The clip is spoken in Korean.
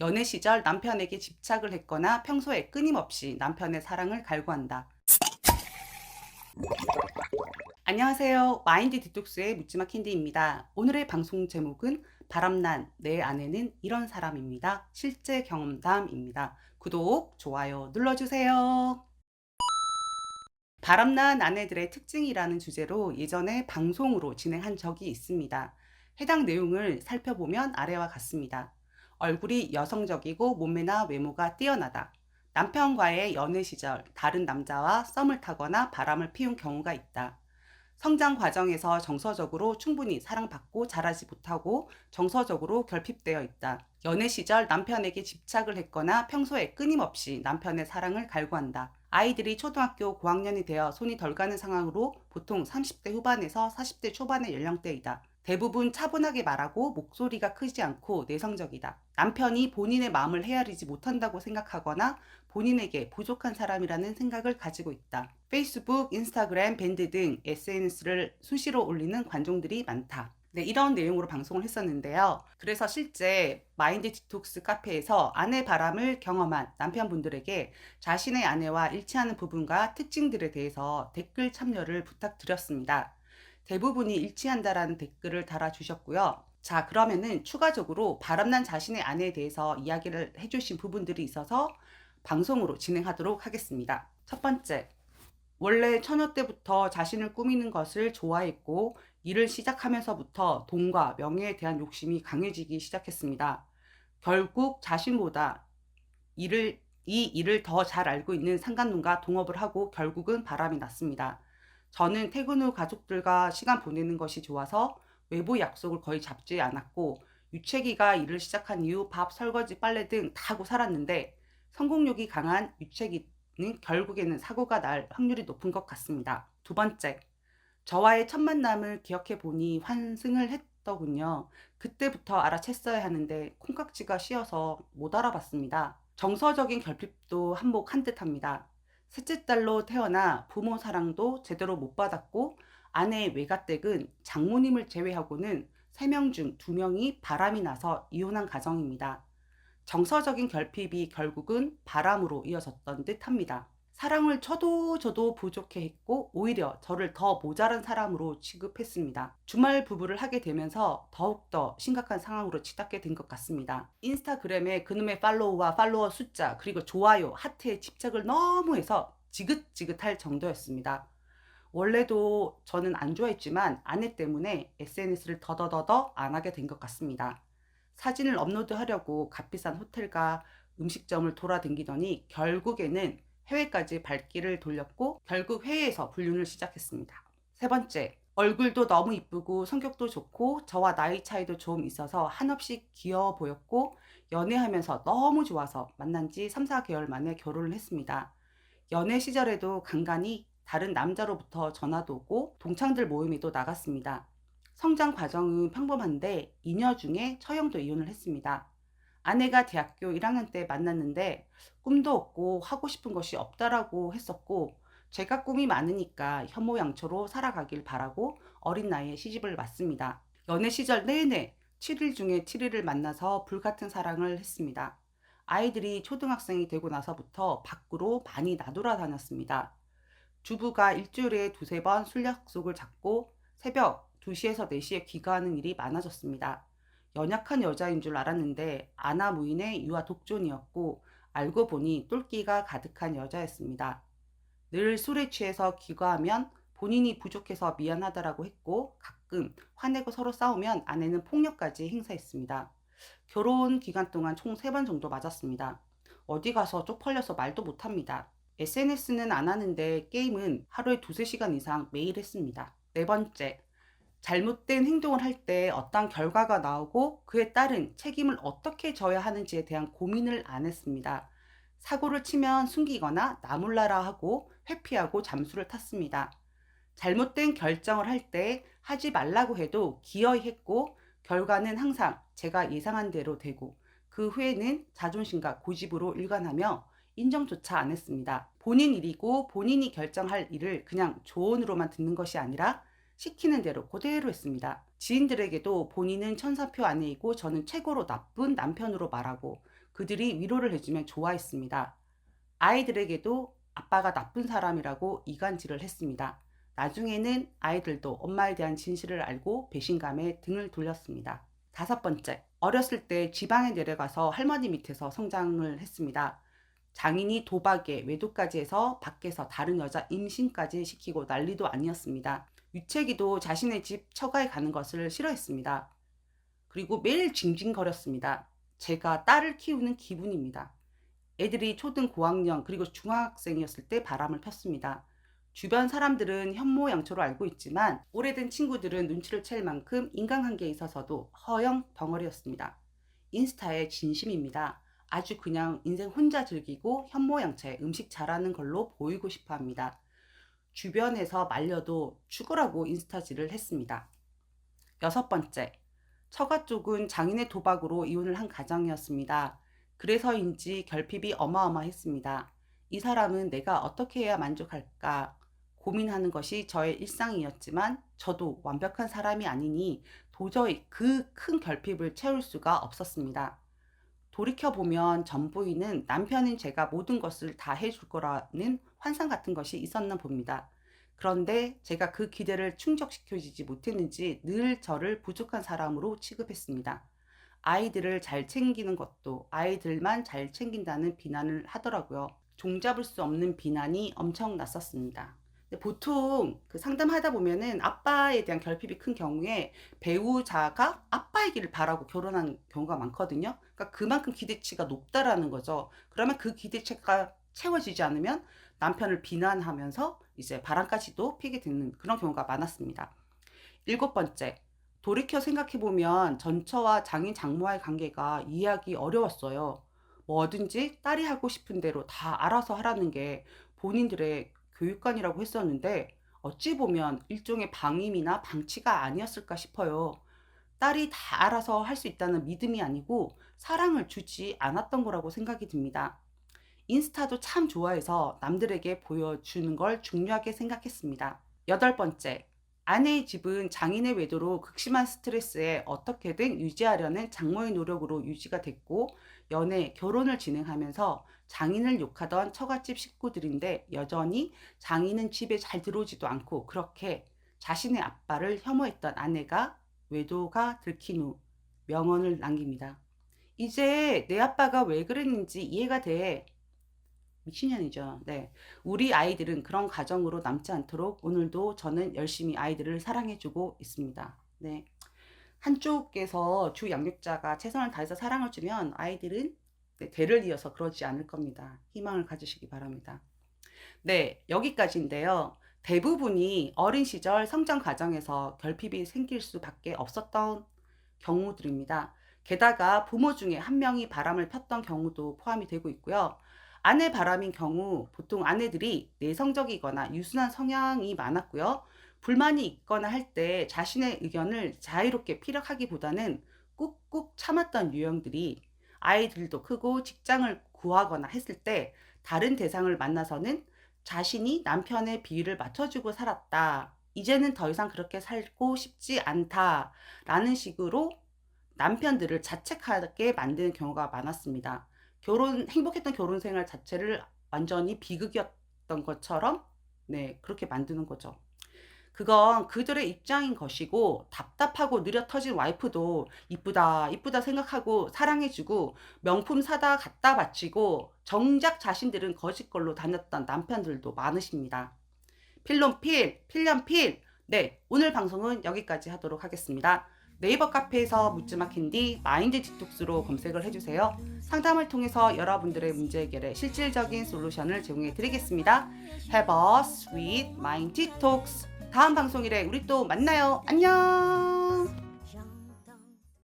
연애 시절 남편에게 집착을 했거나 평소에 끊임없이 남편의 사랑을 갈구한다. 안녕하세요. 마인드 디톡스의 묻지마 캔디입니다. 오늘의 방송 제목은 바람난 내 아내는 이런 사람입니다. 실제 경험담입니다. 구독, 좋아요 눌러주세요. 바람난 아내들의 특징이라는 주제로 예전에 방송으로 진행한 적이 있습니다. 해당 내용을 살펴보면 아래와 같습니다. 얼굴이 여성적이고 몸매나 외모가 뛰어나다. 남편과의 연애 시절 다른 남자와 썸을 타거나 바람을 피운 경우가 있다. 성장 과정에서 정서적으로 충분히 사랑받고 자라지 못하고 정서적으로 결핍되어 있다. 연애 시절 남편에게 집착을 했거나 평소에 끊임없이 남편의 사랑을 갈구한다. 아이들이 초등학교 고학년이 되어 손이 덜 가는 상황으로 보통 30대 후반에서 40대 초반의 연령대이다. 대부분 차분하게 말하고 목소리가 크지 않고 내성적이다. 남편이 본인의 마음을 헤아리지 못한다고 생각하거나 본인에게 부족한 사람이라는 생각을 가지고 있다. 페이스북, 인스타그램, 밴드 등 SNS를 수시로 올리는 관종들이 많다. 네, 이런 내용으로 방송을 했었는데요. 그래서 실제 마인드 디톡스 카페에서 아내 바람을 경험한 남편분들에게 자신의 아내와 일치하는 부분과 특징들에 대해서 댓글 참여를 부탁드렸습니다. 대부분이 일치한다라는 댓글을 달아주셨고요. 자, 그러면은 추가적으로 바람난 자신의 아내에 대해서 이야기를 해주신 부분들이 있어서 방송으로 진행하도록 하겠습니다. 첫 번째, 원래 처녀 때부터 자신을 꾸미는 것을 좋아했고 일을 시작하면서부터 돈과 명예에 대한 욕심이 강해지기 시작했습니다. 결국 자신보다 일을 이 일을 더 잘 알고 있는 상간놈과 동업을 하고 결국은 바람이 났습니다. 저는 퇴근 후 가족들과 시간 보내는 것이 좋아서 외부 약속을 거의 잡지 않았고 유채기가 일을 시작한 이후 밥, 설거지, 빨래 등 다 하고 살았는데 성공욕이 강한 유채기는 결국에는 사고가 날 확률이 높은 것 같습니다. 두 번째, 저와의 첫 만남을 기억해 보니 환승을 했더군요. 그때부터 알아챘어야 하는데 콩깍지가 씌어서 못 알아봤습니다. 정서적인 결핍도 한몫한 듯합니다. 셋째 딸로 태어나 부모 사랑도 제대로 못 받았고 아내의 외가댁은 장모님을 제외하고는 3명 중 2명이 바람이 나서 이혼한 가정입니다. 정서적인 결핍이 결국은 바람으로 이어졌던 듯 합니다. 사랑을 쳐도 줘도 부족해 했고 오히려 저를 더 모자란 사람으로 취급했습니다. 주말 부부를 하게 되면서 더욱더 심각한 상황으로 치닫게 된 것 같습니다. 인스타그램에 그놈의 팔로우와 팔로워 숫자 그리고 좋아요, 하트에 집착을 너무 해서 지긋지긋할 정도였습니다. 원래도 저는 안 좋아했지만 아내 때문에 SNS를 더더더더 안 하게 된 것 같습니다. 사진을 업로드하려고 값비싼 호텔과 음식점을 돌아다니더니 결국에는 해외까지 발길을 돌렸고 결국 해외에서 불륜을 시작했습니다. 세 번째, 얼굴도 너무 이쁘고 성격도 좋고 저와 나이 차이도 좀 있어서 한없이 귀여워 보였고 연애하면서 너무 좋아서 만난 지 3, 4개월 만에 결혼을 했습니다. 연애 시절에도 간간히 다른 남자로부터 전화도 오고 동창들 모임에도 나갔습니다. 성장 과정은 평범한데 2년 중에 처형도 이혼을 했습니다. 아내가 대학교 1학년 때 만났는데 꿈도 없고 하고 싶은 것이 없다라고 했었고 제가 꿈이 많으니까 현모양처로 살아가길 바라고 어린 나이에 시집을 왔습니다. 연애 시절 내내 7일 중에 7일을 만나서 불같은 사랑을 했습니다. 아이들이 초등학생이 되고 나서부터 밖으로 많이 나돌아 다녔습니다. 주부가 일주일에 두세 번 술 약속을 잡고 새벽 2시에서 4시에 귀가하는 일이 많아졌습니다. 연약한 여자인 줄 알았는데 아나 무인의 유아 독존이었고 알고 보니 똘끼가 가득한 여자였습니다. 늘 술에 취해서 귀가하면 본인이 부족해서 미안하다라고 했고 가끔 화내고 서로 싸우면 아내는 폭력까지 행사했습니다. 결혼 기간 동안 총 3번 정도 맞았습니다. 어디 가서 쪽팔려서 말도 못합니다. SNS는 안 하는데 게임은 하루에 두세 시간 이상 매일 했습니다. 네 번째, 잘못된 행동을 할 때 어떤 결과가 나오고 그에 따른 책임을 어떻게 져야 하는지에 대한 고민을 안 했습니다. 사고를 치면 숨기거나 나몰라라 하고 회피하고 잠수를 탔습니다. 잘못된 결정을 할 때 하지 말라고 해도 기어이 했고 결과는 항상 제가 예상한 대로 되고 그 후에는 자존심과 고집으로 일관하며 인정조차 안 했습니다. 본인 일이고 본인이 결정할 일을 그냥 조언으로만 듣는 것이 아니라 시키는 대로 그대로 했습니다. 지인들에게도 본인은 천사표 아내이고 저는 최고로 나쁜 남편으로 말하고 그들이 위로를 해주면 좋아했습니다. 아이들에게도 아빠가 나쁜 사람이라고 이간질을 했습니다. 나중에는 아이들도 엄마에 대한 진실을 알고 배신감에 등을 돌렸습니다. 다섯 번째, 어렸을 때 지방에 내려가서 할머니 밑에서 성장을 했습니다. 장인이 도박에 외도까지 해서 밖에서 다른 여자 임신까지 시키고 난리도 아니었습니다. 유채기도 자신의 집 처가에 가는 것을 싫어했습니다. 그리고 매일 징징거렸습니다. 제가 딸을 키우는 기분입니다. 애들이 초등 고학년 그리고 중학생이었을 때 바람을 폈습니다. 주변 사람들은 현모양처로 알고 있지만 오래된 친구들은 눈치를 챌 만큼 인간관계에 있어서도 허영 덩어리였습니다. 인스타의 진심입니다. 아주 그냥 인생 혼자 즐기고 현모양처에 음식 잘하는 걸로 보이고 싶어 합니다. 주변에서 말려도 죽으라고 인스타질을 했습니다. 여섯 번째, 처가 쪽은 장인의 도박으로 이혼을 한 가정이었습니다. 그래서인지 결핍이 어마어마했습니다. 이 사람은 내가 어떻게 해야 만족할까 고민하는 것이 저의 일상이었지만 저도 완벽한 사람이 아니니 도저히 그 큰 결핍을 채울 수가 없었습니다. 돌이켜보면 전 부인은 남편인 제가 모든 것을 다 해줄 거라는 환상 같은 것이 있었나 봅니다. 그런데 제가 그 기대를 충족시켜주지 못했는지 늘 저를 부족한 사람으로 취급했습니다. 아이들을 잘 챙기는 것도 아이들만 잘 챙긴다는 비난을 하더라고요. 종잡을 수 없는 비난이 엄청 났었습니다. 보통 그 상담하다 보면은 아빠에 대한 결핍이 큰 경우에 배우자가 아빠이기를 바라고 결혼한 경우가 많거든요. 그러니까 그만큼 기대치가 높다라는 거죠. 그러면 그 기대치가 채워지지 않으면 남편을 비난하면서 이제 바람까지도 피게 되는 그런 경우가 많았습니다. 일곱 번째, 돌이켜 생각해보면 전처와 장인 장모와의 관계가 이해하기 어려웠어요. 뭐든지 딸이 하고 싶은 대로 다 알아서 하라는 게 본인들의 교육관이라고 했었는데 어찌 보면 일종의 방임이나 방치가 아니었을까 싶어요. 딸이 다 알아서 할 수 있다는 믿음이 아니고 사랑을 주지 않았던 거라고 생각이 듭니다. 인스타도 참 좋아해서 남들에게 보여주는 걸 중요하게 생각했습니다. 여덟 번째, 아내의 집은 장인의 외도로 극심한 스트레스에 어떻게든 유지하려는 장모의 노력으로 유지가 됐고 연애, 결혼을 진행하면서 장인을 욕하던 처갓집 식구들인데 여전히 장인은 집에 잘 들어오지도 않고 그렇게 자신의 아빠를 혐오했던 아내가 외도가 들킨 후 명언을 남깁니다. 이제 내 아빠가 왜 그랬는지 이해가 돼. 미친년이죠. 네. 우리 아이들은 그런 가정으로 남지 않도록 오늘도 저는 열심히 아이들을 사랑해주고 있습니다. 네. 한쪽에서 주 양육자가 최선을 다해서 사랑을 주면 아이들은 네, 대를 이어서 그러지 않을 겁니다. 희망을 가지시기 바랍니다. 네, 여기까지인데요. 대부분이 어린 시절 성장 과정에서 결핍이 생길 수밖에 없었던 경우들입니다. 게다가 부모 중에 한 명이 바람을 폈던 경우도 포함이 되고 있고요. 아내 바람인 경우 보통 아내들이 내성적이거나 유순한 성향이 많았고요. 불만이 있거나 할 때 자신의 의견을 자유롭게 피력하기보다는 꾹꾹 참았던 유형들이 아이들도 크고 직장을 구하거나 했을 때 다른 대상을 만나서는 자신이 남편의 비위를 맞춰주고 살았다. 이제는 더 이상 그렇게 살고 싶지 않다. 라는 식으로 남편들을 자책하게 만드는 경우가 많았습니다. 결혼 행복했던 결혼 생활 자체를 완전히 비극이었던 것처럼 네 그렇게 만드는 거죠. 그건 그들의 입장인 것이고 답답하고 느려 터진 와이프도 이쁘다 이쁘다 생각하고 사랑해주고 명품 사다 갖다 바치고 정작 자신들은 거짓걸로 다녔던 남편들도 많으십니다. 필론필 필련필 네 오늘 방송은 여기까지 하도록 하겠습니다. 네이버 카페에서 묻지마 캔디 마인드 디톡스로 검색을 해주세요. 상담을 통해서 여러분들의 문제 해결에 실질적인 솔루션을 제공해 드리겠습니다. Have a sweet mind detox. 다음 방송일에 우리 또 만나요. 안녕!